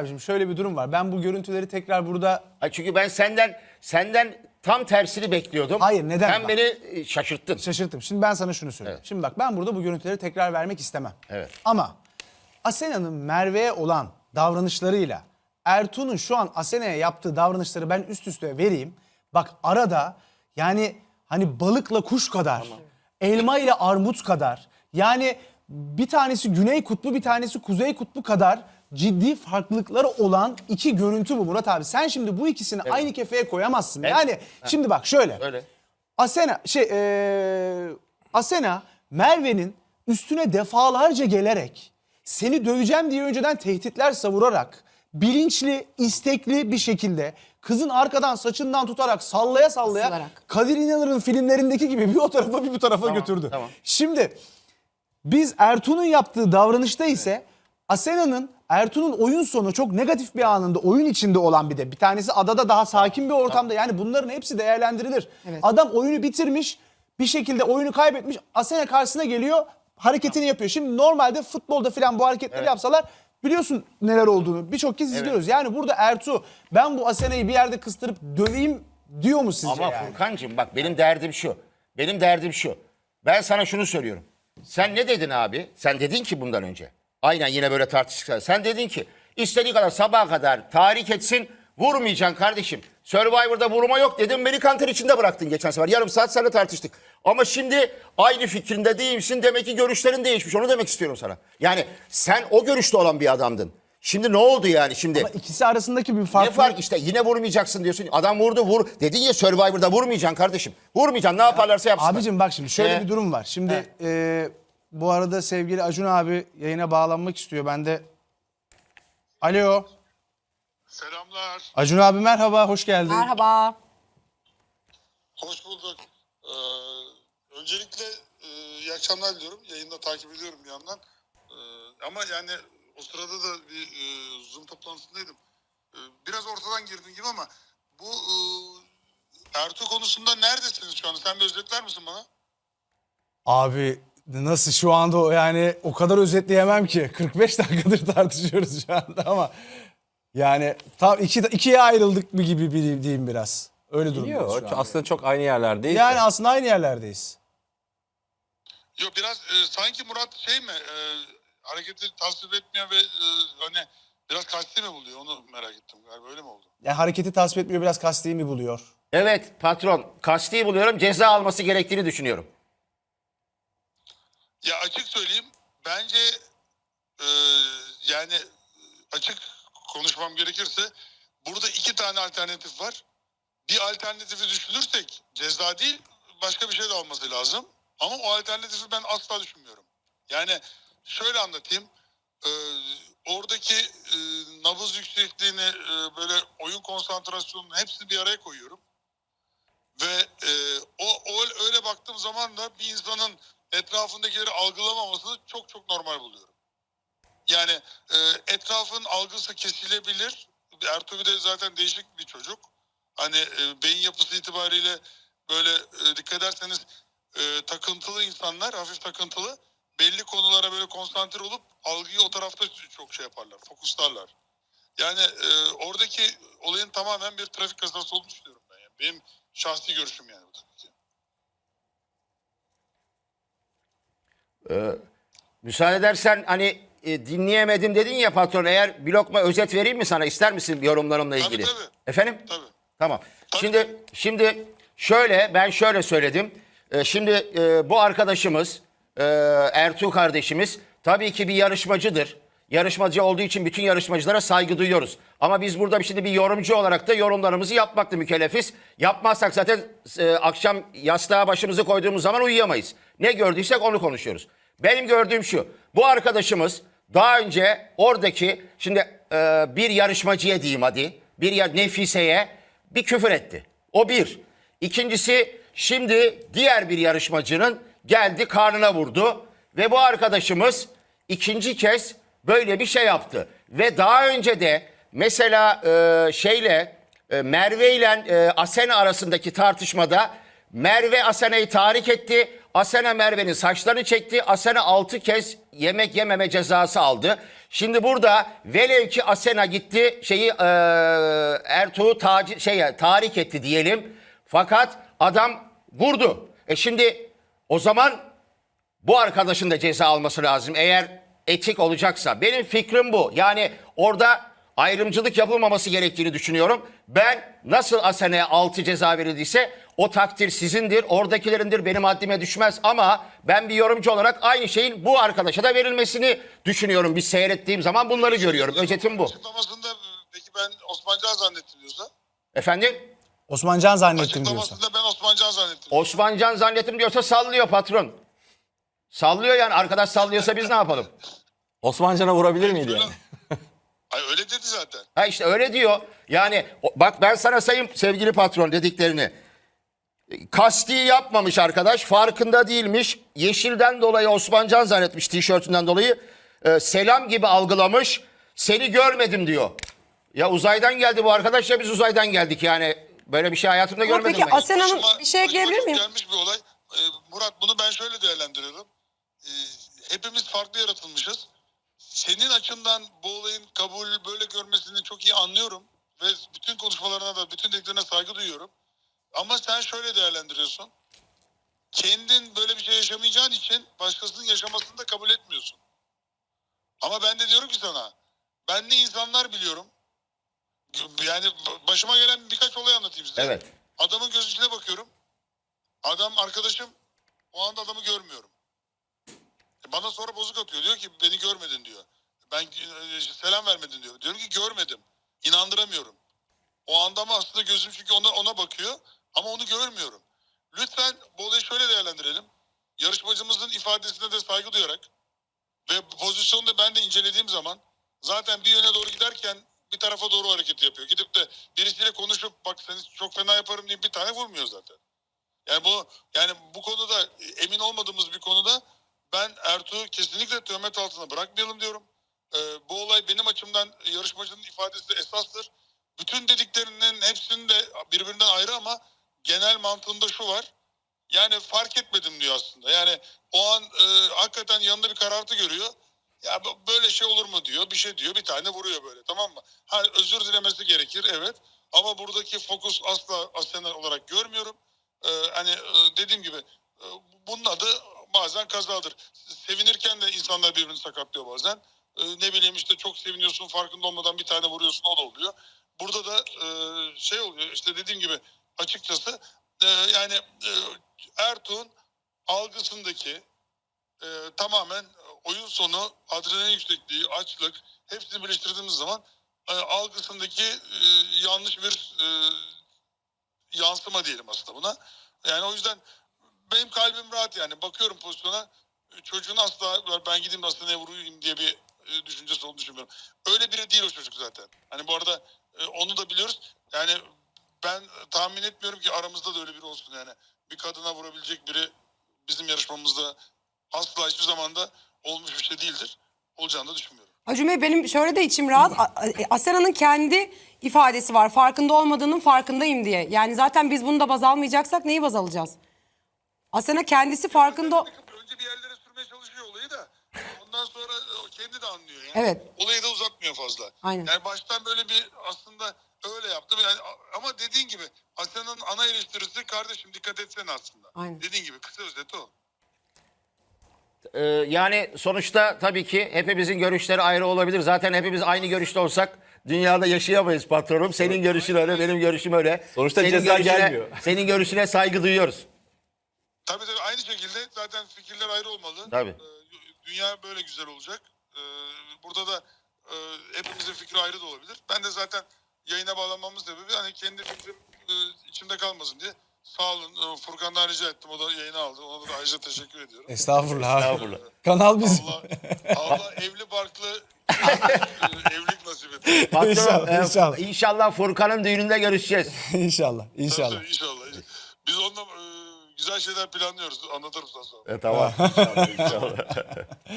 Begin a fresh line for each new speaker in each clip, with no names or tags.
Abicim şöyle bir durum var. Ben bu görüntüleri tekrar burada
Ay çünkü ben senden senden tam tersini bekliyordum.
Hayır, neden?
Sen
Bak.
beni e, şaşırttın.
şaşırttım. Şimdi ben sana şunu söyleyeyim. Şimdi bak ben burada bu görüntüleri tekrar vermek istemem.
Evet.
Ama Asena'nın Merve'ye olan davranışlarıyla Ertuğ'un şu an Asena'ya yaptığı davranışları ben üst üste vereyim. Bak arada yani hani balıkla kuş kadar, elma ile armut kadar yani bir tanesi güney kutbu bir tanesi kuzey kutbu kadar ciddi farklılıkları olan iki görüntü bu Murat abi. Sen şimdi bu ikisini aynı kefeye koyamazsın. Yani şimdi bak şöyle.
Öyle.
Asena şey eee, Asena Merve'nin üstüne defalarca gelerek seni döveceğim diye önceden tehditler savurarak bilinçli, istekli bir şekilde kızın arkadan saçından tutarak sallaya sallaya
Isırarak.
Kadir İnanır'ın filmlerindeki gibi bir o tarafa bir bu tarafa götürdü.
tamam.
Şimdi biz Ertuğ'un yaptığı davranışta ise Asena'nın Ertuğ'un oyun sonu çok negatif bir anında oyun içinde olan bir de. Bir tanesi adada daha sakin bir ortamda. Yani bunların hepsi değerlendirilir.
Evet.
Adam oyunu bitirmiş, bir şekilde oyunu kaybetmiş. Asena karşısına geliyor, hareketini yapıyor. Şimdi normalde futbolda falan bu hareketleri yapsalar biliyorsun neler olduğunu. Birçok kez izliyoruz. Yani burada Ertuğ ben bu Asena'yı bir yerde kıstırıp döveyim diyor mu sizce
Ama
yani?
Furkan'cığım bak benim derdim şu. Benim derdim şu. Ben sana şunu söylüyorum. Sen ne dedin abi? Sen dedin ki bundan önce. Aynen yine böyle tartıştık. Sen dedin ki istediği kadar sabaha kadar tahrik etsin vurmayacaksın kardeşim. Survivor'da vurma yok dedim beni kanter içinde bıraktın geçen sefer. Yarım saat seninle tartıştık. Ama şimdi aynı fikrinde değilsin demek ki görüşlerin değişmiş. Onu demek istiyorum sana. Yani sen o görüşte olan bir adamdın. Şimdi ne oldu yani şimdi?
Ama ikisi arasındaki bir fark
Ne fark işte yine vurmayacaksın diyorsun. Adam vurdu vur. Dedin ya Survivor'da vurmayacaksın kardeşim. Vurmayacaksın ne yaparlarsa yapsınlar.
Abicim bak şimdi şöyle
He.
bir durum var. Şimdi e, bu arada sevgili Acun abi yayına bağlanmak istiyor. Ben de Alo.
Selamlar.
Acun abi merhaba, hoş geldin.
Merhaba.
Hoş bulduk. Ee, öncelikle e, iyi akşamlar diliyorum. Yayında takip ediyorum bir yandan. Ee, ama yani o sırada da bir e, Zoom toplantısındaydım. Ee, biraz ortadan girdim gibi ama bu e, Ertuğ konusunda neredesiniz şu anda? Sen bir özetler misin bana?
Abi nasıl şu anda yani o kadar özetleyemem ki. 45 dakikadır tartışıyoruz şu anda ama yani tam iki, ikiye ayrıldık mı gibi bir- diyeyim biraz. Öyle durumdayız
Yok,
şu anda.
aslında çok aynı yerlerdeyiz.
Yani
de.
aslında aynı yerlerdeyiz.
Yok biraz e, sanki Murat şey mi e, hareketi tasvip etmiyor ve e, hani biraz kasti mi buluyor onu merak ettim galiba öyle mi oldu?
Yani hareketi tasvip etmiyor biraz kasti mi buluyor?
Evet patron kasti buluyorum ceza alması gerektiğini düşünüyorum.
Ya açık söyleyeyim bence e, yani açık konuşmam gerekirse burada iki tane alternatif var. Bir alternatifi düşünürsek ceza değil başka bir şey de olması lazım. Ama o alternatifi ben asla düşünmüyorum. Yani şöyle anlatayım. E, oradaki e, nabız yüksekliğini e, böyle oyun konsantrasyonunu hepsini bir araya koyuyorum. Ve e, o, o öyle baktığım zaman da bir insanın etrafındakileri algılamamasını çok çok normal buluyorum. Yani e, etrafın algısı kesilebilir. Ertuğrul de zaten değişik bir çocuk. Hani e, beyin yapısı itibariyle böyle e, dikkat ederseniz e, takıntılı insanlar, hafif takıntılı belli konulara böyle konsantre olup algıyı o tarafta çok şey yaparlar, fokuslarlar. Yani e, oradaki olayın tamamen bir trafik kazası olduğunu düşünüyorum ben. Yani. Benim şahsi görüşüm yani bu ki.
Müsaade edersen hani e, dinleyemedim dedin ya patron eğer bir lokma özet vereyim mi sana ister misin yorumlarımla ilgili?
tabii.
Efendim?
Tabii.
Tamam.
Tabii.
Şimdi şimdi şöyle ben şöyle söyledim. Ee, şimdi e, bu arkadaşımız e, Ertuğ kardeşimiz tabii ki bir yarışmacıdır. Yarışmacı olduğu için bütün yarışmacılara saygı duyuyoruz. Ama biz burada şimdi bir yorumcu olarak da yorumlarımızı yapmakla mükellefiz. Yapmazsak zaten e, akşam yastığa başımızı koyduğumuz zaman uyuyamayız. Ne gördüysek onu konuşuyoruz. Benim gördüğüm şu. Bu arkadaşımız daha önce oradaki şimdi e, bir yarışmacıya diyeyim hadi. Bir ya Nefise'ye bir küfür etti. O bir. İkincisi şimdi diğer bir yarışmacının geldi karnına vurdu. Ve bu arkadaşımız ikinci kez böyle bir şey yaptı. Ve daha önce de mesela e, şeyle e, Merve ile e, Asena arasındaki tartışmada Merve Asena'yı tahrik etti. Asena Merve'nin saçlarını çekti. Asena 6 kez yemek yememe cezası aldı. Şimdi burada velev ki Asena gitti şeyi eee Ertuğ'u taci, şeye, tahrik etti diyelim. Fakat adam vurdu. E şimdi o zaman bu arkadaşın da ceza alması lazım eğer etik olacaksa. Benim fikrim bu. Yani orada ayrımcılık yapılmaması gerektiğini düşünüyorum. Ben nasıl Asena'ya 6 ceza verildiyse o takdir sizindir, oradakilerindir, benim haddime düşmez ama ben bir yorumcu olarak aynı şeyin bu arkadaşa da verilmesini düşünüyorum. Bir seyrettiğim zaman bunları görüyorum. Özetim bu.
Açıklamasında peki ben Osman Can zannettim diyorsa?
Efendim?
Osman Can zannettim diyorsun.
Açıklamasında ben Osman Can zannettim.
Osman Can zannettim diyorsa sallıyor patron. Sallıyor yani. Arkadaş sallıyorsa biz ne yapalım?
Osmancan'a vurabilir miydi yani?
Ay öyle dedi zaten.
Ha işte öyle diyor. Yani o- bak ben sana sayayım sevgili patron dediklerini. Kasti yapmamış arkadaş. Farkında değilmiş. Yeşilden dolayı Osmancan zannetmiş tişörtünden dolayı. Ee, selam gibi algılamış. Seni görmedim diyor. Ya uzaydan geldi bu arkadaş ya biz uzaydan geldik yani. Böyle bir şey hayatımda
Ama
görmedim
peki
ben.
Asena Hanım
Başıma-
bir şey ekleyebilir miyim?
Gelmiş bir olay. Ee, Murat bunu ben şöyle değerlendiriyorum. Ee, hepimiz farklı yaratılmışız. Senin açından bu olayın kabul böyle görmesini çok iyi anlıyorum. Ve bütün konuşmalarına da bütün dediklerine saygı duyuyorum. Ama sen şöyle değerlendiriyorsun. Kendin böyle bir şey yaşamayacağın için başkasının yaşamasını da kabul etmiyorsun. Ama ben de diyorum ki sana. Ben de insanlar biliyorum. Yani başıma gelen birkaç olay anlatayım size.
Evet.
Adamın gözü içine bakıyorum. Adam arkadaşım. O anda adamı görmüyorum. E Bana sonra bozuk atıyor. Diyor ki beni görmedin diyor. Ben e, selam vermedin diyor. Diyorum ki görmedim. İnandıramıyorum. O anda ama aslında gözüm çünkü ona, ona bakıyor. Ama onu görmüyorum. Lütfen bu olayı şöyle değerlendirelim. Yarışmacımızın ifadesine de saygı duyarak ve pozisyonu da ben de incelediğim zaman zaten bir yöne doğru giderken bir tarafa doğru hareket yapıyor. Gidip de birisiyle konuşup bak seni çok fena yaparım diye bir tane vurmuyor zaten. Yani bu yani bu konuda emin olmadığımız bir konuda ben Ertuğ'u kesinlikle töhmet altına bırakmayalım diyorum. Ee, bu olay benim açımdan yarışmacının ifadesi de esastır. Bütün dediklerinin hepsinin de birbirinden ayrı ama genel mantığında şu var. Yani fark etmedim diyor aslında. Yani o an e, hakikaten yanında bir karartı görüyor. Ya böyle şey olur mu diyor. Bir şey diyor. Bir tane vuruyor böyle tamam mı? Ha özür dilemesi gerekir evet. Ama buradaki fokus asla Asena olarak görmüyorum. Ee, hani e, dediğim gibi e, bunun adı bazen kazadır. Sevinirken de insanlar birbirini sakatlıyor bazen. Ee, ne bileyim işte çok seviniyorsun farkında olmadan bir tane vuruyorsun o da oluyor. Burada da e, şey oluyor işte dediğim gibi açıkçası e, yani e, Ertuğ'un algısındaki e, tamamen oyun sonu adrenalin yüksekliği, açlık hepsini birleştirdiğimiz zaman e, algısındaki e, yanlış bir e, yansıma diyelim aslında buna. Yani o yüzden benim kalbim rahat yani. Bakıyorum pozisyona çocuğun asla ben gideyim de aslında ne vurayım diye bir e, düşüncesi olduğunu düşünmüyorum. Öyle biri değil o çocuk zaten. Hani bu arada e, onu da biliyoruz. Yani ben tahmin etmiyorum ki aramızda da öyle biri olsun yani. Bir kadına vurabilecek biri bizim yarışmamızda asla hiçbir zamanda olmuş bir şey değildir. Olacağını da düşünmüyorum.
Acun Bey benim şöyle de içim rahat. A- Asena'nın kendi ifadesi var. Farkında olmadığının farkındayım diye. Yani zaten biz bunu da baz almayacaksak neyi baz alacağız? Asena kendisi farkında...
Önce bir yerlere sürmeye çalışıyor olayı da ondan sonra o kendi de anlıyor yani.
Evet.
Olayı da uzatmıyor fazla.
Aynen.
Yani baştan böyle bir aslında öyle yaptım. Yani, ama dediğin gibi Asena'nın ana eleştirisi kardeşim dikkat etsene aslında.
Aynen.
Dediğin gibi kısa özeti o.
Ee, yani sonuçta tabii ki hepimizin görüşleri ayrı olabilir. Zaten hepimiz aynı görüşte olsak dünyada yaşayamayız patronum. Senin görüşün öyle, benim görüşüm öyle.
Sonuçta
senin
ceza
görüşüne,
gelmiyor.
Senin görüşüne saygı duyuyoruz.
Tabii tabii aynı şekilde zaten fikirler ayrı olmalı.
Tabii.
Ee, dünya böyle güzel olacak. Ee, burada da e, hepimizin fikri ayrı da olabilir. Ben de zaten yayına bağlanmamın sebebi hani kendi fikrim e, içimde kalmasın diye. Sağ olun e, Furkan'dan rica ettim. O da yayına aldı. Ona da ayrıca teşekkür ediyorum.
Estağfurullah abi.
Estağfurullah.
Kanal bizim.
Allah, Allah evli barklı e, evlilik nasip etsin.
Patronum,
İnşallah,
e,
inşallah.
inşallah Furkan'ın düğününde görüşeceğiz.
inşallah. İnşallah.
İnşallah. Biz onunla e, güzel şeyler planlıyoruz. Anlatırım sana sonra.
E, tamam.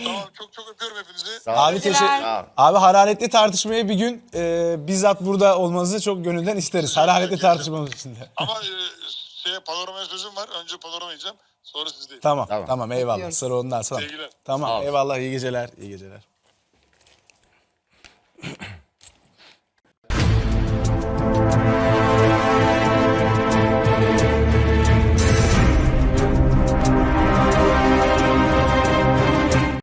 Tamam çok çok öpüyorum hepinizi.
Sağ ol.
Abi teşekkür
Sağ ol.
Abi hararetli tartışmaya bir gün e, bizzat burada olmanızı çok gönülden isteriz. Hararetli tartışmamız için de.
Ama e, şeye panoramaya sözüm var. Önce panorama yiyeceğim. Sonra sizdeyim.
Tamam,
Tamam.
tamam, eyvallah.
Bekliyoruz.
Sıra ondan sonra.
Sevgiler.
Tamam,
Sağ ol.
eyvallah, iyi geceler, iyi geceler.